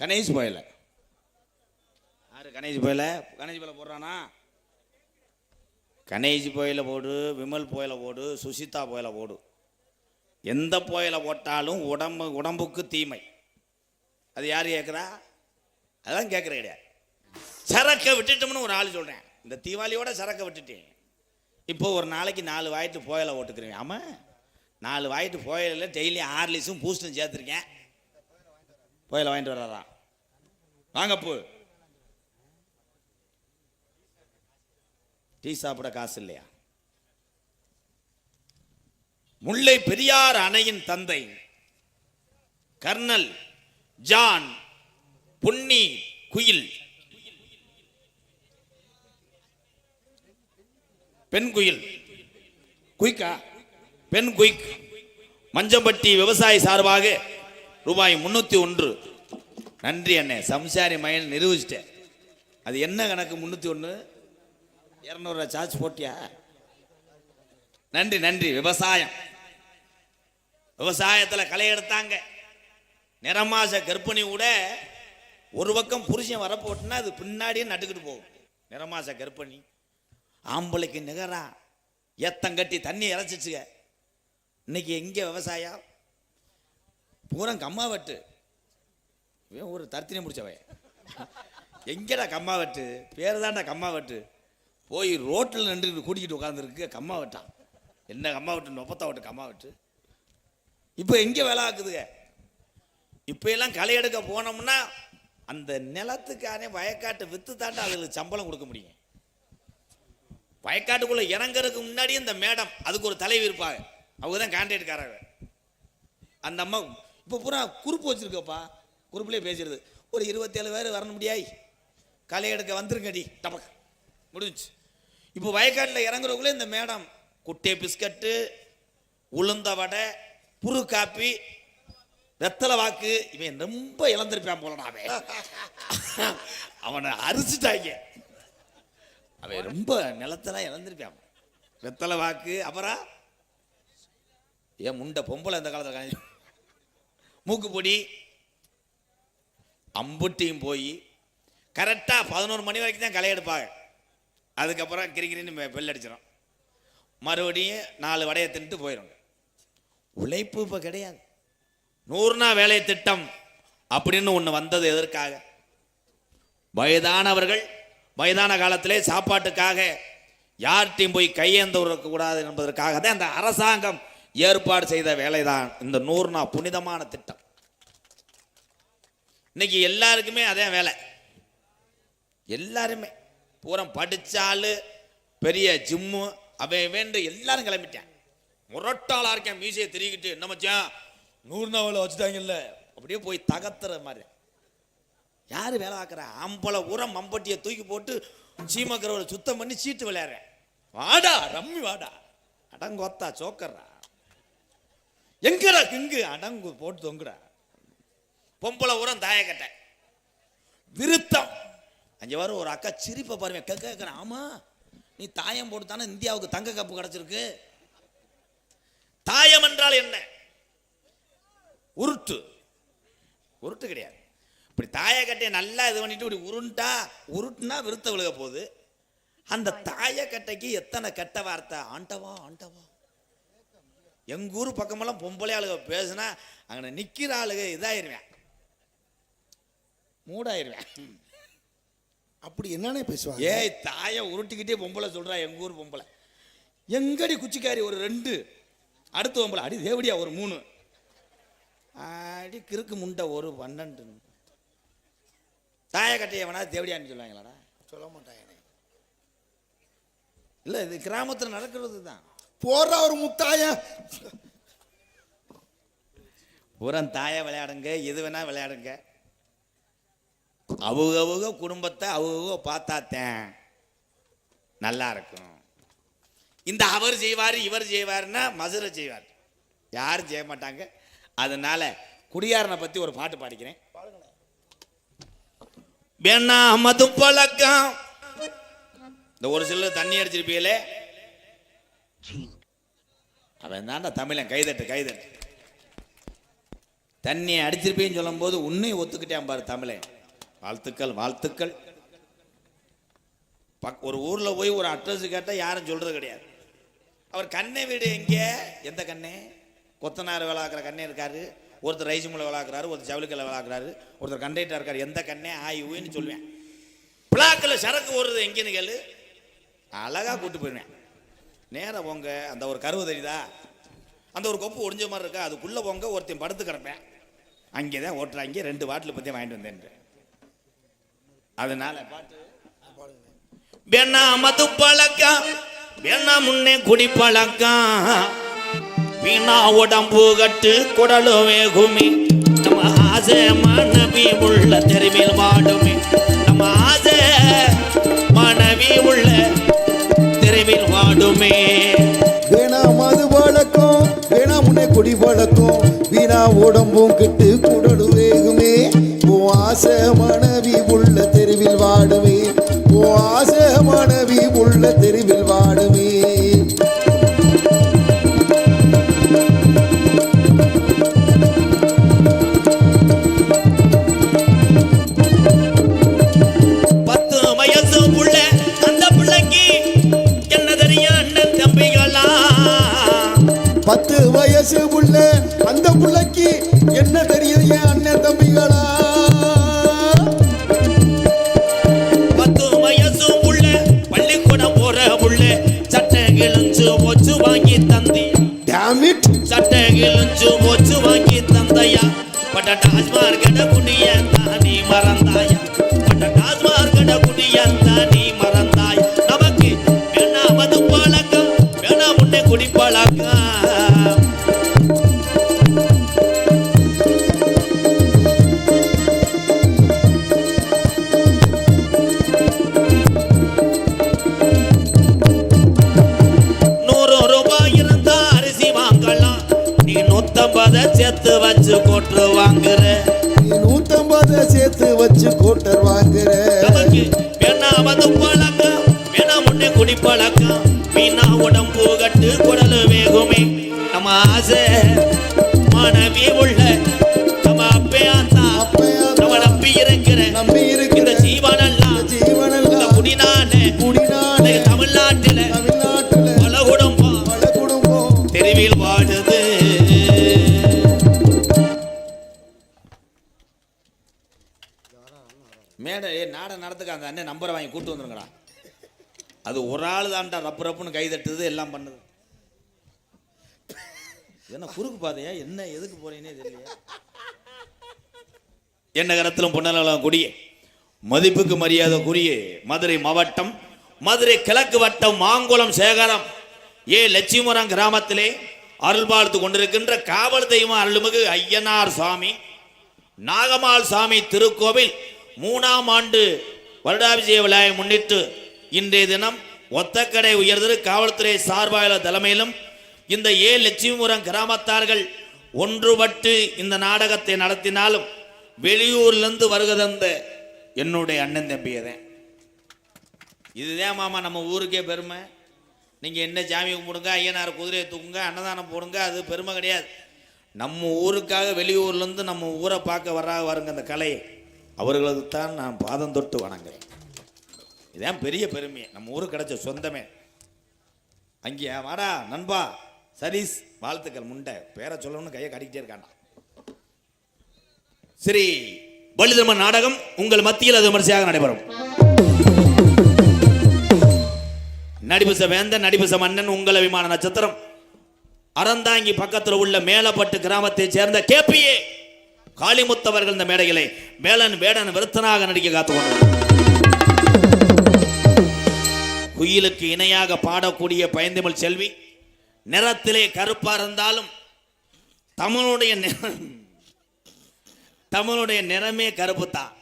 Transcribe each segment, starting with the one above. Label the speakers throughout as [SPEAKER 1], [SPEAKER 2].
[SPEAKER 1] கணேஷ் போயல யாரு கணேஷ் போயல கணேஷ் போயல போடுறானா? கணேஷ் போயில போடு விமல் போயில போடு சுசிதா போயில போடு. எந்த போயில போட்டாலும் உடம்பு உடம்புக்கு தீமை. அது யார் கேட்குறா அதான் கேட்குற கிடையாது சரக்கை விட்டுட்டோம்னு ஒரு ஆள் சொல்கிறேன் இந்த தீபாவளியோட சரக்கை விட்டுட்டேன். இப்போ ஒரு நாளைக்கு நாலு வாயிட்டு போயில ஓட்டுக்கிறேன். ஆமாம் நாலு வாயிட்டு போயில டெய்லி ஆர்லிஸும் பூஸ்டும் சேர்த்துருக்கேன். போயில வாங்கிட்டு வர்றாரா? வாங்க போ. டீ சாப்பிட காசு இல்லையா? முல்லை பெரியார் அணையின் தந்தை கர்னல் ஜான் பொன்னி குயில். பெண் குயில். குயிக்கா? பெண் குயிக். மஞ்சம்பட்டி விவசாயி சார்பாக ரூபாய் முந்நூற்றி ஒன்று. நன்றி அண்ணே. சம்சாரி மயன் நிரூபிச்சிட்டேன். அது என்ன கணக்கு முந்நூற்றி ஒன்று? இரநூறுவா சார்ஜ் போட்டியா? நன்றி நன்றி. விவசாயம். விவசாயத்தில் களை எடுத்தாங்க. நிறமாச கர்ப்பிணி கூட ஒரு பக்கம் புருஷன் வரப்போட்டுனா அது பின்னாடியே நட்டுக்கிட்டு போகும். நிறமாச கர்ப்பிணி. ஆம்பளைக்கு நிகரா. ஏத்தங்கட்டி தண்ணி இறைச்சிச்சுங்க. இன்னைக்கு எங்கே விவசாயம்? பூரா கம்மா வெட்டு. இவன் ஒரு தர்த்தினி முடிச்சவன். எங்கடா கம்மா வெட்டு? பேர் தான்டா கம்மா வெட்டு. போய் ரோட்டில் நின்று கூட்டிக்கிட்டு உட்காந்துருக்கு கம்மா வெட்டான். என்ன கம்மா வெட்டு? நொப்பத்தா வெட்டு கம்மா வெட்டு. இப்போ எங்கே வேலை ஆக்குதுங்க இப்போ எல்லாம் களை எடுக்க போனோம்னா அந்த நிலத்துக்கானே வயக்காட்டை வித்து தாண்டா அதுக்கு சம்பளம் கொடுக்க முடியும். வயக்காட்டுக்குள்ளே இறங்குறதுக்கு முன்னாடி இந்த மேடம் அதுக்கு ஒரு தலைவி இருப்பாங்க. அவங்க தான் கான்ட்ராக்ட்காரங்க அந்த அம்மா இப்போ பூரா குரூப் வச்சுருக்கப்பா. குரூப்லேயே பேசுறது ஒரு இருபத்தேழு பேர் வரணும் முடியாய் களை எடுக்க வந்துருங்கடி டபக் முடிஞ்சுச்சு. இப்போ வயக்காட்டில் இறங்குறவங்களே இந்த மேடம் குட்டை பிஸ்கட்டு உளுந்த வடை புரு காப்பி வெத்தலை வாக்கு இவன் ரொம்ப இழந்திருப்பான் போல அவன். அவனை அரிச்சிட்டாங்க. அவன் ரொம்ப நிலத்தெல்லாம் இழந்திருப்பான். வெத்தலை வாக்கு அப்புறம் ஏன் முண்டை பொம்பளை இந்த காலத்தில் மூக்குப்பொடி அம்புட்டியும் போய் கரெக்டாக பதினோரு மணி வரைக்கும் தான் களை எடுப்பாங்க. அதுக்கப்புறம் கிரிக்கிரின்னு பெல் அடிச்சிடும் மறுபடியும் நாலு வடையை தின்ட்டு போயிடும் உழைப்பு இப்போ கிடையாது. நூறு நாள் வேலை திட்டம் அப்படின்னு ஒன்று வந்தது எதற்காக? வயதானவர்கள் வயதான காலத்திலே சாப்பாட்டுக்காக யார்கிட்டையும் போய் கையேந்த கூடாது என்பதற்காக தான் அந்த அரசாங்கம் ஏற்பாடு செய்த வேலைதான். இந்த நூறு நாள் புனிதமான திட்டம். இன்னைக்கு எல்லாருக்குமே அதே வேலை. எல்லாருமே. பூரம் படிச்சாலு பெரிய ஜிம்மு அவன் வேண்டு எல்லாரும் கிளம்பிட்டேன். முரட்டாளா இருக்கேன் மீசையை திரிக்கிட்டு என்ன மச்சான்? நூறு நாவல வச்சுட்டாங்கல்ல. அப்படியே போய் தகத்துற மாதிரி. யாரு வேலை பார்க்குறா? அம்பளை உரம் மம்பட்டியை தூக்கி போட்டு சீமக்கிறவரை சுத்தம் பண்ணி சீட்டு விளையாடுறேன். வாடா ரம்மி வாடா. அடங்கொத்தா சோக்கர்றா எங்கடா கிங்கு? அடங்கு போட்டு தொங்குடா. பொம்பளை உரம் தாயக்கட்டை. விருத்தம். அஞ்சு வாரம் ஒரு அக்கா சிரிப்பை பாருங்க. கேட்க கேட்குறேன். ஆமா நீ தாயம் போட்டு தானே இந்தியாவுக்கு தங்க கப்பு கிடைச்சிருக்கு? தாயம் என்றால் என்ன? உருட்டு. உருட்டு கிடையாது. இப்படி தாயக்கட்டையை நல்லா இது பண்ணிட்டு இப்படி உருண்டா உருட்டுனா விருத்த விழுக போகுது. அந்த தாயக்கட்டைக்கு எத்தனை கெட்ட வார்த்தை? ஆண்டவா ஆண்டவா. எங்க ஊர் பக்கமெல்லாம் பொம்பளை ஆளுக பேசுனா அங்கே நிக்கிற ஆளுக இதாயிருவேன். மூடாயிருவேன்.
[SPEAKER 2] அப்படி என்னன்னே பேசுவாங்க?
[SPEAKER 1] ஏய் தாயை உருட்டிக்கிட்டே பொம்பளை சொல்றா எங்க ஊர் பொம்பளை. எங்கடி குச்சிக்காரி ஒரு ரெண்டு அடுத்த பொம்பளை அடி தேவடியா ஒரு மூணு. அடி கிறுக்கு முண்டை ஒரு பன்னெண்டு. தாய கட்டையை வேணா தேவடியான்னு சொல்லுவாங்களாடா?
[SPEAKER 2] சொல்ல மாட்டாங்க
[SPEAKER 1] இல்லை இது கிராமத்தில் நடக்கிறது தான்.
[SPEAKER 2] போற ஒரு முத்தாய
[SPEAKER 1] புறம் தாயை விளையாடுங்க எது வேணா விளையாடுங்க. அவங்க அவங்க குடும்பத்தை அவங்க பார்த்தாத்தேன். நல்லா இருக்கும். இந்த அவர் செய்வார் இவர் செய்வார்னா மதுரை செய்வார். யாரும் செய்ய மாட்டாங்க. அதனால குடியாரனை பத்தி ஒரு பாட்டு பாடிக்கிறேன். வேணா மது பழக்கம். இந்த ஒரு சிலர் தண்ணி அடிச்சிருப்பீங்களே. அவன் தாண்டா தமிழன் கைதட்டு கைதட்டு. தண்ணியை அடிச்சிருப்பேன்னு சொல்லும்போது உன்னையும் ஒத்துக்கிட்டேன் பாரு தமிழன் வாழ்த்துக்கள் வாழ்த்துக்கள். பக் ஒரு ஊரில் போய் ஒரு அட்ரஸ் கேட்டால் யாரும் சொல்கிறது கிடையாது. அவர் கண்ணை வீடு எங்கே? எந்த கண்ணே? கொத்தனார் விளாக்குற கண்ணே இருக்காரு. ஒருத்தர் ரைஸ் மில்ல விளாக்குறாரு ஒருத்தர் ஜவுளிக்கலை விளாக்குறாரு. ஒருத்தர் கண்டக்டர் இருக்காரு. எந்த கண்ணே? ஆய் ஊன்னு சொல்லுவேன். பிளாக்கில் சரக்கு ஓடுறது எங்கேன்னு கேளு. அழகாக கூட்டு போயிடுவேன். நேராக போங்க. அந்த ஒரு கருவு தெரியுதா? அந்த ஒரு கொப்பு ஒடிஞ்ச மாதிரி இருக்கா? அதுக்குள்ளே போங்க ஒருத்தன் படுத்து கிடப்பேன். அங்கே தான் ஓட்டுறாங்க. ரெண்டு பாட்டில் பற்றி வாங்கிட்டு வந்தேன். அதனால பாட்டு வேணா மது பழக்கம் வேணா முன்னே குடி பழக்கம். வீணா உடம்பு கட்டு குடலும் வேகுமி. நம்ம ஆசை மனைவி உள்ள தெருவில் வாடுமே. தெருவில்
[SPEAKER 2] வேணா மது வழக்கம் வேணா முன்னே குடி வழக்கம். வீணா உடம்பும் கிட்டு குடடு வேகுமே. ஓ ஆசை மனைவி உள்ள தெருவில் வாடுமே. ஓ ஆசை மனைவி உள்ள
[SPEAKER 1] தெரு வயசு
[SPEAKER 2] உள்ள அந்த புள்ளைக்கு என்ன தெரியுது என் அண்ணன் தம்பிகளா?
[SPEAKER 1] பத்து வயசு புள்ள பள்ளிக்கூடம் போற புள்ள சட்டை கிழிஞ்சு ஒச்சு வாங்கி தந்தி.
[SPEAKER 2] Damn it.
[SPEAKER 1] சட்டை கிழிஞ்சு ஒச்சு வாங்கி தந்தையா? பட்ட டாஸ்மார் கட குடிய தானி மறந்தாயா? ஆசை. மனைவி உள்ள நம்ம அப்பையாத்தா
[SPEAKER 2] அப்பையாத்தா
[SPEAKER 1] நம்ம நம்பி இருக்கிற
[SPEAKER 2] நம்பி இருக்கிற
[SPEAKER 1] ஜீவனெல்லாம் இந்த
[SPEAKER 2] ஜீவனெல்லாம்
[SPEAKER 1] குடிநாடு
[SPEAKER 2] குடிநாடு
[SPEAKER 1] தமிழ்நாட்டில்
[SPEAKER 2] தமிழ்நாட்டுல.
[SPEAKER 1] பல குடும்பம்
[SPEAKER 2] பல குடும்பம்
[SPEAKER 1] தெருவில் வாடுது மேடை நாடை நடத்துக்க அந்த அண்ணன் நம்பரை வாங்கி கூட்டு வந்துருங்கடா. அது ஒரு ஆள் தான்டா ரப்பு ரப்புன்னு கை தட்டுது எல்லாம் பண்ணுது. என்ன குறுக்கு பாதையா? என்ன எதுக்கு போறீங்கன்னே தெரியல என்ன கரத்திலும் பொன்னலம் குடியே மதிப்புக்கு மரியாதை கூறிய மதுரை மாவட்டம் மதுரை கிழக்கு வட்டம் மாங்குளம் சேகரம் ஏ லட்சுமரம் கிராமத்திலே அருள் பார்த்து கொண்டிருக்கின்ற காவல் தெய்வம் அருள்மிகு ஐயனார் சாமி நாகமால் சாமி திருக்கோவில் மூணாம் ஆண்டு வருடாபிஷேக விழாவை முன்னிட்டு இன்றைய தினம் ஒத்தக்கடை உயர்தல் காவல்துறை சார்பாளர் தலைமையிலும் இந்த ஏ லட்சுமிபுரம் கிராமத்தார்கள் ஒன்றுபட்டு இந்த நாடகத்தை நடத்தினாலும் வெளியூர்லேருந்து வருகை என்னுடைய அண்ணன் தம்பியதேன் இதுதான் மாமா நம்ம ஊருக்கே பெருமை. நீங்கள் என்ன சாமி கும்பிடுங்க ஐயனார் குதிரையை தூக்குங்க அன்னதானம் போடுங்க அது பெருமை கிடையாது. நம்ம ஊருக்காக வெளியூர்லேருந்து நம்ம ஊரை பார்க்க வர்றா வருங்க அந்த கலையை. அவர்களுக்கு தான் நான் பாதம் தொட்டு வணங்குறேன். இதான் பெரிய பெருமை நம்ம ஊருக்கு கிடைச்ச சொந்தமே. அங்கே வாடா நண்பா. சதீஷ் வாழ்த்துக்கள் முண்டை. பேரை சொல்லணும்னு கையை கடிக்கிட்டே இருக்காண்டா சரி பலிதர்ம நாடகம் உங்கள் மத்தியில் அது விமர்சையாக நடைபெறும். நடிபுச வேந்தன் நடிபுச மன்னன் உங்கள் விமான நட்சத்திரம். அறந்தாங்கி பக்கத்தில் உள்ள மேலப்பட்டு கிராமத்தைச் சேர்ந்த கேபிஏ காளிமுத்தவர்கள் இந்த மேடைகளை மேலன் வேடன் விருத்தனாக நடிக்க காத்துக்கொண்டார் குயிலுக்கு இணையாக பாடக்கூடிய பயந்தமிழ் செல்வி நிறத்திலே கருப்பா இருந்தாலும் தமிழுடைய நிறம் தமிழுடைய நிறமே கருப்பு தான்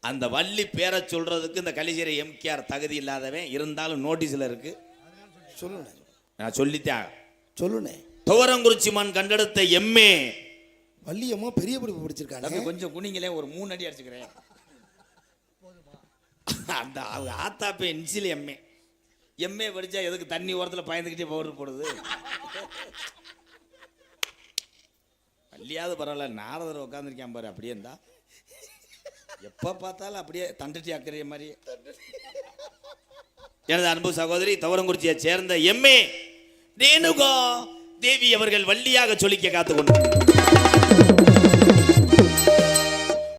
[SPEAKER 1] அந்த வள்ளி பேரை சொல்றதுக்கு இந்த கலிசிறை எம்கேஆர் தகுதி இல்லாதவன் இருந்தாலும் நோட்டீஸில் இருக்கு.
[SPEAKER 2] சொல்லுண்ணே.
[SPEAKER 1] நான் சொல்லித்தேன்
[SPEAKER 2] சொல்லுண்ணே.
[SPEAKER 1] துவரங்குறிச்சி மண் கண்டெடுத்த எம்ஏ.
[SPEAKER 2] வள்ளியம்மா பெரிய படிப்பு படிச்சிருக்காங்க
[SPEAKER 1] கொஞ்சம் குனிங்களே ஒரு மூணு அடி அடிச்சுக்கிறேன். அந்த அவங்க ஆத்தாப்பே இன்சில் எம்ஏ. எம்ஏ படித்தா எதுக்கு தண்ணி ஓரத்தில் பயந்துக்கிட்டே பவுடர் போடுது? வள்ளியாவது பரவாயில்ல நாரதர் உட்காந்துருக்கேன் பாரு அப்படியே இருந்தா. எப்போ பார்த்தாலும் அப்படியே தண்டட்டி அக்கறைய மாதிரி. எனது அன்பு சகோதரி தவரங்குறிச்சியை சேர்ந்த எம்ஏ ரேணுகா தேவி அவர்கள் வள்ளியாக சொல்லிக்க காத்துக்கொண்டு